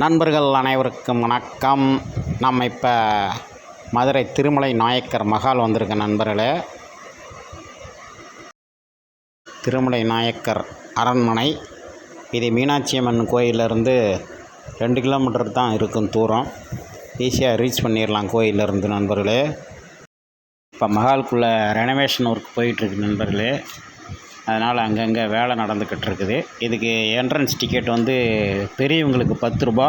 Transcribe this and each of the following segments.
நண்பர்கள் அனைவருக்கும் வணக்கம். நம்ம இப்போ மதுரை திருமலை நாயக்கர் மகால் வந்திருக்க நண்பர்களே. திருமலை நாயக்கர் அரண்மனை. இது மீனாட்சி அம்மன் கோயிலிருந்து ரெண்டு கிலோமீட்டர் தான் இருக்கும் தூரம். ஈஸியாக ரீச் பண்ணிடலாம் கோயிலிருந்து நண்பர்களே. இப்போ மகாலுக்குள்ளே ரெனோவேஷன் ஒர்க் போயிட்டுருக்கு நண்பர்களே. அதனால் அங்கங்கே வேலை நடந்துக்கிட்டு இருக்குது இதுக்கு என்ட்ரன்ஸ் டிக்கெட் வந்து பெரியவங்களுக்கு பத்து ரூபா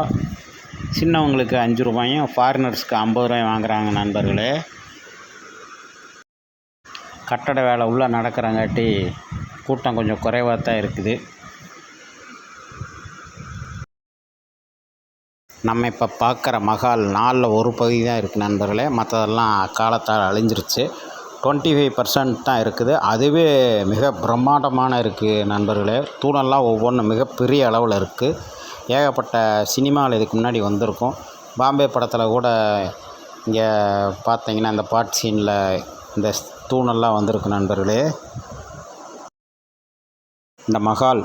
சின்னவங்களுக்கு அஞ்சு ரூபாயும் ஃபாரினர்ஸ்க்கு ஐம்பது ரூபாயும் வாங்குறாங்க நண்பர்களே. கட்டட வேலை உள்ளே நடக்கிறங்காட்டி கூட்டம் கொஞ்சம் குறைவாக தான் இருக்குது. நம்ம இப்போ பார்க்குற மகால் நாலில் ஒரு பகுதி தான் இருக்குது நண்பர்களே. மற்றதெல்லாம் காலத்தால் அழிஞ்சிருச்சு. டுவெண்ட்டி ஃபைவ் பர்சன்ட் தான் இருக்குது. அதுவே மிக பிரம்மாண்டமான இருக்குது நண்பர்களே. தூணெல்லாம் ஒவ்வொன்றும் மிகப்பெரிய அளவில் இருக்குது ஏகப்பட்ட சினிமாவில் இதுக்கு முன்னாடி வந்திருக்கும். பாம்பே படத்தில் கூட இங்கே பார்த்தீங்கன்னா இந்த பாட் சீனில் இந்த தூணெல்லாம் வந்திருக்கு நண்பர்களே. இந்த மகால்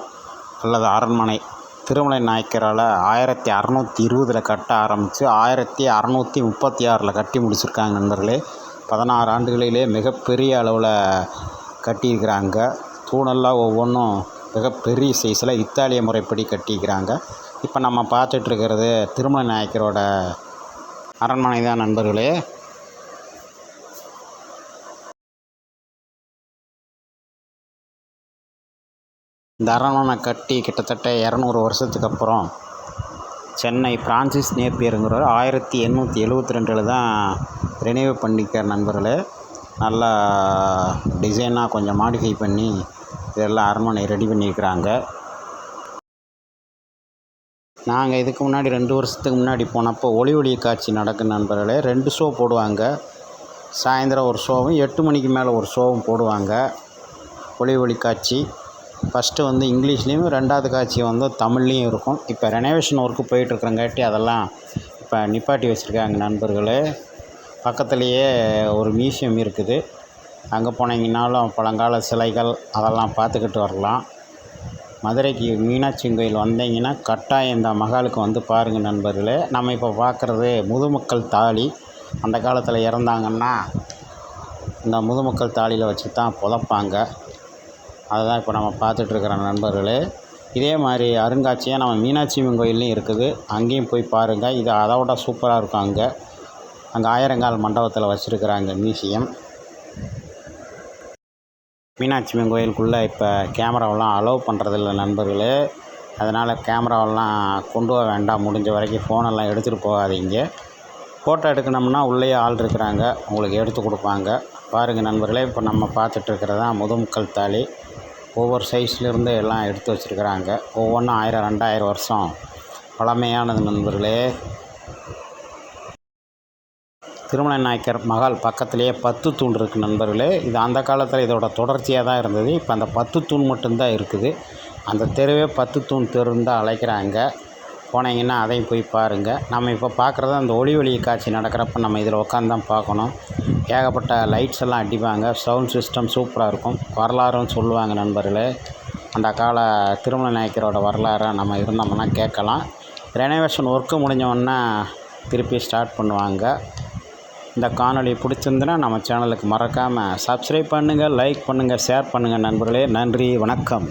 அல்லது அரண்மனை திருமலை நாயக்கரால் ஆயிரத்தி அறநூற்றி இருபதில் கட்ட ஆரம்பித்து ஆயிரத்தி அறநூற்றி முப்பத்தி ஆறில் கட்டி முடிச்சிருக்காங்க நண்பர்களே. பதினாறு ஆண்டுகளிலே மிகப்பெரிய அளவில் கட்டியிருக்கிறாங்க. தூணெல்லாம் ஒவ்வொன்றும் மிகப்பெரிய சைஸில் இத்தாலிய முறைப்படி கட்டிக்கிறாங்க இப்போ நம்ம பார்த்துட்ருக்கிறது திருமலை நாயக்கரோட அரண்மனை தான் நண்பர்களே. இந்த அரண்மனை கட்டி கிட்டத்தட்ட இரநூறு வருஷத்துக்கு அப்புறம் சென்னை பிரான்சிஸ் நேப்பியருங்கிறவர் ஆயிரத்தி எண்ணூற்றி எழுபத்தி ரெண்டில் தான் ரினியூவ் பண்ணிக்கார் நண்பர்களே. நல்லா டிசைனாக கொஞ்சம் மாடிஃபை பண்ணி இதெல்லாம் அரண்மனை ரெடி பண்ணியிருக்கிறாங்க. நாங்கள் இதுக்கு முன்னாடி ரெண்டு வருஷத்துக்கு முன்னாடி போனப்போ ஒளி ஒளி காட்சி நடக்கும் நண்பர்களே. ரெண்டு ஷோ போடுவாங்க. சாயந்தரம் ஒரு ஷோவும் எட்டு மணிக்கு மேலே ஒரு ஷோவும் போடுவாங்க. ஒளி ஒளி காட்சி. ஃபஸ்ட்டு வந்து இங்கிலீஷ்லேயும் ரெண்டாவது காட்சி வந்து தமிழ்லேயும் இருக்கும். இப்போ ரெனோவேஷன் ஒர்க்கு போயிட்டுருக்குறங்காட்டி அதெல்லாம் இப்போ நிப்பாட்டி வச்சுருக்காங்க நண்பர்களே. பக்கத்துலேயே ஒரு மியூசியம் இருக்குது. அங்கே போனீங்கன்னாலும் பழங்கால சிலைகள் அதெல்லாம் பார்த்துக்கிட்டு வரலாம். மதுரைக்கு மீனாட்சி கோயில் வந்தீங்கன்னா கட்டாயம் இந்த மகாலுக்கு வந்து பாருங்கள் நண்பர்களே. நம்ம இப்போ பார்க்குறது முதுமக்கள் தாலி. அந்த காலத்தில் இறந்தாங்கன்னா இந்த முதுமக்கள் தாலியில் வச்சு தான் புதைப்பாங்க. அதை தான் இப்போ நம்ம பார்த்துட்ருக்குற நண்பர்களே. இதே மாதிரி அருங்காட்சியகம் நம்ம மீனாட்சி அம்மன் கோயில்லையும் இருக்குது. அங்கேயும் போய் பாருங்கள் இது அதை விட சூப்பராக இருக்கும் அங்கே. அங்கே ஆயிரங்கால் மண்டபத்தில் வச்சுருக்குறாங்க மியூசியம். மீனாட்சி அம்மன் கோயிலுக்குள்ளே இப்போ கேமராவெல்லாம் அலோவ் பண்ணுறதில்ல நண்பர்களே. அதனால் கேமராவெல்லாம் கொண்டு போக வேண்டாம். முடிஞ்ச வரைக்கும் ஃபோனெல்லாம் எடுத்துகிட்டு போகாதீங்க. ஃபோட்டோ எடுக்கணும்னா உள்ளேயே ஆள் இருக்கிறாங்க. உங்களுக்கு எடுத்து கொடுப்பாங்க. பாருங்கள் நண்பர்களே இப்போ நம்ம பார்த்துட்ருக்கிறது தான் முதுமுக்கல் தாலி. ஒவ்வொரு சைஸ்லேருந்து எல்லாம் எடுத்து வச்சுருக்குறாங்க. ஒவ்வொன்றும் ஆயிரம் ரெண்டாயிரம் வருஷம் பழமையானது நண்பர்களே. திருமலை நாயக்கர் மகால் பக்கத்துலேயே பத்து தூண் இருக்குது நண்பர்களே. இது அந்த காலத்தில் இதோட தொடர்ச்சியாக தான் இருந்தது. இப்போ அந்த பத்து தூண் மட்டும்தான் இருக்குது. அந்த தெருவே பத்து தூண் தெருன்னு தான் அழைக்கிறாங்க. போனீங்கன்னா அதையும் போய் பாருங்கள் நம்ம இப்போ பார்க்குறது அந்த ஒளி ஒளி காட்சி நடக்கிறப்ப நம்ம இதில் உட்காந்து தான் பார்க்கணும் ஏகப்பட்ட லைட்ஸ் எல்லாம் அடிப்பாங்க. சவுண்ட் சிஸ்டம் சூப்பராக இருக்கும். வரலாறும் சொல்லுவாங்க நண்பர்களே. அந்த கால திருமண நாயக்கரோட வரலாறை நம்ம இருந்தோம்னா கேட்கலாம். ரெனோவேஷன் ஒர்க்கு முடிஞ்சவொன்னே திருப்பி ஸ்டார்ட் பண்ணுவாங்க. இந்த காணொலி பிடிச்சிருந்துன்னா நம்ம சேனலுக்கு மறக்காமல் சப்ஸ்கிரைப் பண்ணுங்கள் லைக் பண்ணுங்கள் ஷேர் பண்ணுங்கள் நண்பர்களே. நன்றி வணக்கம்.